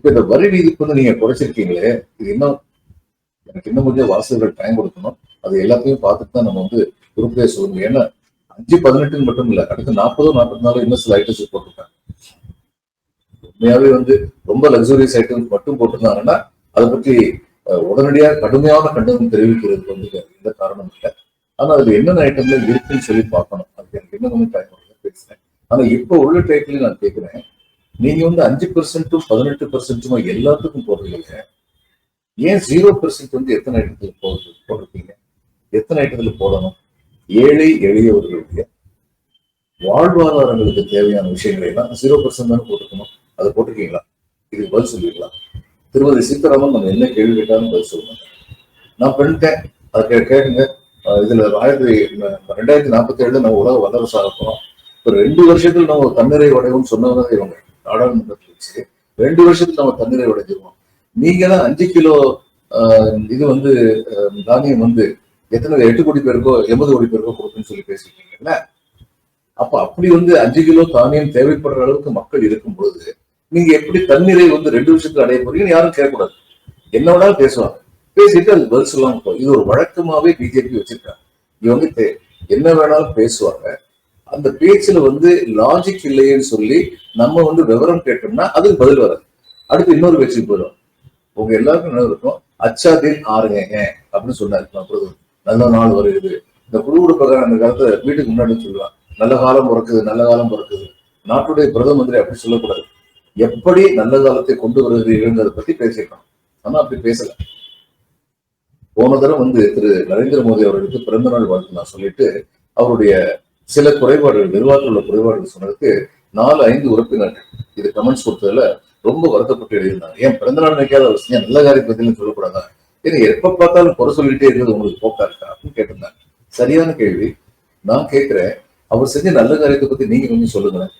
இப்ப இந்த வரி விதிப்பு வந்து நீங்க குறைச்சிருக்கீங்களே இது இன்னும் எனக்கு இன்னும் கொஞ்சம் வாசகர்கள் டைம் கொடுக்கணும். அது எல்லாத்தையும் பார்த்துட்டு தான் நம்ம வந்து உருப்படியா சொல்லணும் ஏன்னா அஞ்சு பதினெட்டுன்னு மட்டும் இல்ல அடுத்து நாற்பதோ நாற்பத்தி நாலோ இன்னும் சில ஐட்டம்ஸ் போட்டிருக்காங்க. உண்மையாவே வந்து ரொம்ப லக்ஸூரியஸ் ஐட்டம்ஸ் மட்டும் போட்டிருந்தாங்கன்னா அதை பற்றி உடனடியாக கடுமையான கண்டனம் தெரிவிக்கிறதுக்கு வந்து எந்த காரணமும் இல்லை. ஆனா அதுல என்னென்ன ஐட்டம்ல இருக்குன்னு சொல்லி பார்க்கணும். அதுக்கு எனக்கு இன்னும் கொஞ்சம் டைம் பேசுறேன். ஆனா இப்போ உள்ள டைட்டில் நான் கேட்கிறேன் நீங்க வந்து அஞ்சு பெர்சென்ட்டும் பதினெட்டு பெர்சென்ட்டுமா எல்லாத்துக்கும் போடுறீங்க. ஏன் ஜீரோ பெர்சென்ட் வந்து எத்தனை இடத்துல போடுறது போட்டிருக்கீங்க? எத்தனை ஐட்டத்துல போடணும்? ஏழை எளியவர்களுடைய வாழ்வாதாரங்களுக்கு தேவையான விஷயங்களை எல்லாம் ஜீரோ பெர்சென்ட் தானே போட்டுக்கணும். அதை போட்டிருக்கீங்களா? இதுக்கு பதில் சொல்லிக்கலாம் திருமதி சீதாராமன் நம்ம என்ன கேள்வி கேட்டாலும் பதில் சொல்லணும் நான் பண்ணிட்டேன். அதை கே- கேளுங்க. இதுல ஆயிரத்தி ரெண்டாயிரத்தி நாற்பத்தி ஏழுல நம்ம உலக வல்லரசு ஆக போறோம். இப்ப ரெண்டு வருஷத்துல நம்ம தன்னிறை உடையவும் சொன்னவங்க இவங்க. நாடாளுமன்றத்தில் வச்சு ரெண்டு வருஷத்துல நம்ம தண்ணீரை உடைஞ்சிருவோம் நீங்க தான் அஞ்சு கிலோ இது வந்து தானியம் வந்து எத்தனை எட்டு கோடி பேருக்கோ எண்பது கோடி பேருக்கோ கொடுக்குன்னு சொல்லி பேசிருக்கீங்கல்ல அப்ப அப்படி வந்து அஞ்சு கிலோ தானியம் தேவைப்படுற அளவுக்கு மக்கள் இருக்கும் பொழுது நீங்க எப்படி தண்ணீரை வந்து ரெண்டு வருஷத்துக்கு அடைய போறீங்கன்னு யாரும் கேட்கக்கூடாது. என்ன வேணாலும் பேசுவாங்க பேசிட்டு அது பதில் சொல்லாம இது ஒரு வழக்கமாவே பிஜேபி வச்சிருக்காங்க. இவங்க தே- என்ன வேணாலும் பேசுவாங்க. அந்த பேச்சுல வந்து லாஜிக் இல்லையேன்னு சொல்லி நம்ம வந்து விவரம் கேட்டோம்னா அதுக்கு பதில் வராது. அடுத்து இன்னொரு பேச்சுக்கு போயிடும். உங்க எல்லாருக்கும் என்ன இருக்கும் அச்சா தின் ஆறுங்க அப்படின்னு சொன்னாரு. நல்ல நாள் வருகிறது. இந்த குழுவுட பிரகாரம் அந்த காலத்துல வீட்டுக்கு முன்னாடி சொல்லுவாங்க நல்ல காலம் பிறக்குது நல்ல காலம் பிறக்குது. நாட்டுடைய பிரதம மந்திரி அப்படி சொல்லக்கூடாது. எப்படி நல்ல காலத்தை கொண்டு வருகிறீர்கள்ன்றதை பத்தி பேசியிருக்கோம் ஆனா அப்படி பேசல. போன தடவை வந்து திரு நரேந்திர மோடி அவர்களுக்கு பிறந்த நாள் வாழ்த்து நான் சொல்லிட்டு அவருடைய சில குறைபாடுகள் நிர்வாகத்தில் உள்ள குறைபாடுகள் சொன்னதுக்கு நாலு ஐந்து உறுப்பினர்கள் இது கமெண்ட்ஸ் கொடுத்ததுல ரொம்ப வருத்தப்பட்டு எழுதியிருந்தாங்க. ஏன் பிறந்த நாள் நினைக்காத அவர் செஞ்ச நல்ல காரியம் பத்தியும் சொல்லக்கூடாதா? ஏன்னா எப்ப பார்த்தாலும் குறை சொல்லிட்டே இருக்கிறது உங்களுக்கு போக்கா இருக்கா? அப்படின்னு கேட்டிருந்தாங்க. சரியான கேள்வி. நான் கேட்கிறேன். அவர் செஞ்ச நல்ல காரியத்தை பத்தி நீங்க கொஞ்சம் சொல்லுங்க